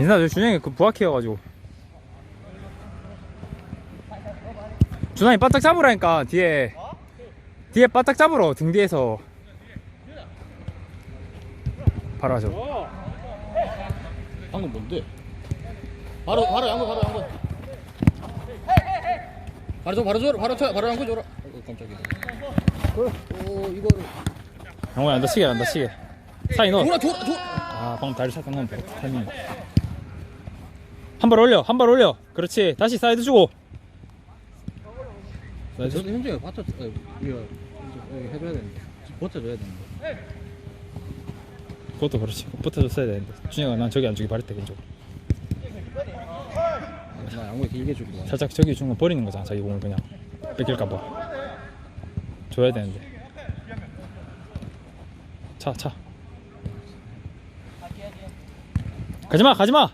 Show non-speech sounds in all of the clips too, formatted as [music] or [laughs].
인사 저 준영이 그 부하키여가지고 준환이 바짝 잡으라니까 뒤에 뒤에 바짝 잡으러 등 뒤에서 바로 하죠 방금 뭔데? 바로 바로 양보 바로 양보. 바로 줘 바로 줘 바로 쳐 바로 양보 줘라. 어, 깜짝이야. 오 이거를 영호야 안 다치게 안 다치게 사이 넣어 돌아 돌아 돌아. 아 방금 다리 살짝 넣으면 돼 타이밍 한 발 올려 한 발 올려. 그렇지. 다시 사이드 주고. 저 형제가 받쳐 어, 이거 해줘야 되는데. 버텨줘야 되는데. 그것도 그렇지. 붙어줬어야 되는데. 준영아 난 저기 안 주기 바랬대 왼쪽. 나 양보 길게 주기로. 살짝 저기 주는 거 버리는 거잖아 자기 공을 그냥. 뺏길까봐. 줘야 되는데. 차 차. 가지마 가지마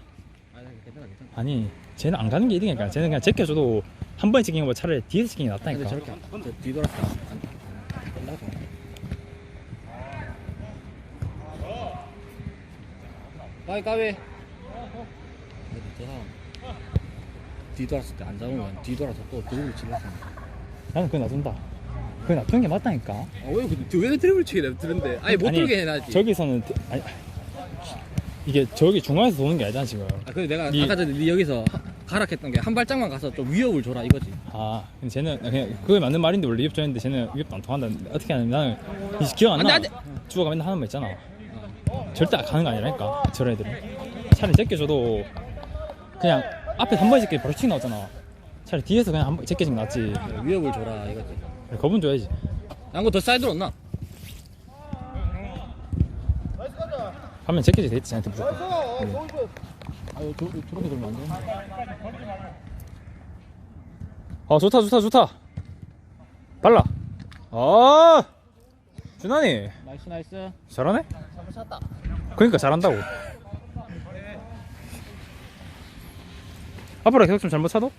아. 아니 쟤는 안 가는 게 이득이니까 쟤는 그냥 제껴줘도 한 번에 찍힌 거보다 차라리 뒤에서 찍힌 게 근데 낫다니까 저렇게 안- 저 뒤돌았어. 안- 안- 끝나서. 까비 까비. 저 사람 뒤돌았을 때 안 잡으면 뒤돌아서 또 드리블 치려서. 나는 그거 놔둔다 그거 놔두는 게 맞다니까 아왜 왜 드리블 치게 내드는데? 아니 못 아니, 돌게 해놔야지. 저기서는 드- 아니 이게 저기 중앙에서 도는 게 아니잖아 지금. 아 근데 내가 이- 아까 전에 네 여기서 하- 가락했던 게 한 발짝만 가서 좀 위협을 줘라 이거지. 아 근데 쟤는 그냥 그게 맞는 말인데 원래 위협 줬는데 쟤는 위협도 안 통한다 어떻게 하냐면 나는 이제 기억 안 안나. 돼, 안 주호가 맨날 하는 말 있잖아. 절대 가는 거 아니라니까 저런 애들은. 차라리 제껴줘도 그냥 앞에 한 번에 제껴 바로 칙 나오잖아. 차라리 뒤에서 그냥 한 번 제껴진 게 낫지. 위협을 줘라 이거지. 겁은 줘야지. 양고 더 사이드로 없나? 하면 제껴지 됐지 쟤한테 무조건. 아유 저 저렇게 돌면 안 되는데. 아 좋다 좋다 좋다. 발라. 아 준환이. 나이스 나이스. 잘하네? 그러니까 잘한다고. 앞으로 계속 좀 잘못 차도?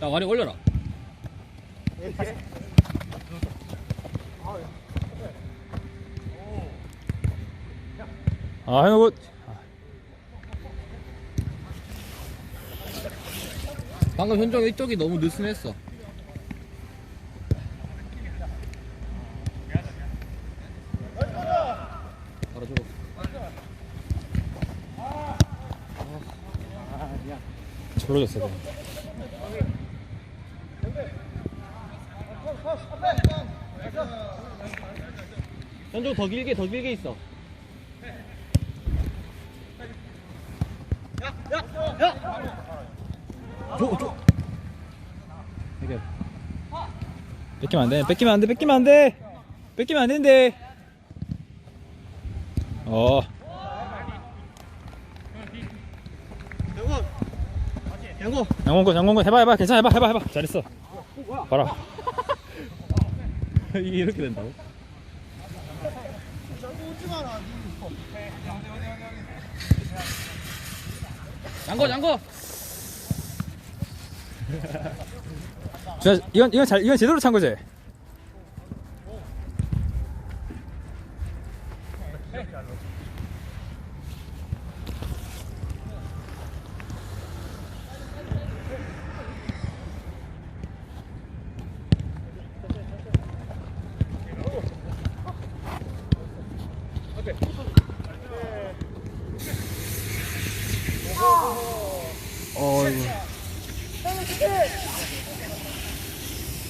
야 와리 올려라. 아 해놓고 방금 현정 이쪽이 너무 느슨했어. 바로 줘. 절로 줬어야 돼 현정 더 길게 더 길게 있어. 줘, 줘. 해결. 뺏기면 안 돼 뺏기면 안 돼 뺏기면 안 돼. 뺏기면 안 되는데 어. 양고. 양공권 양공권 해봐 해봐. 괜찮아 해봐 해봐 해봐. 잘했어. 봐라. [laughs] 이게 이렇게 된다고? 양고 양고. [laughs] 준아 이건 이건 잘 이건 제대로 찬 거지 어.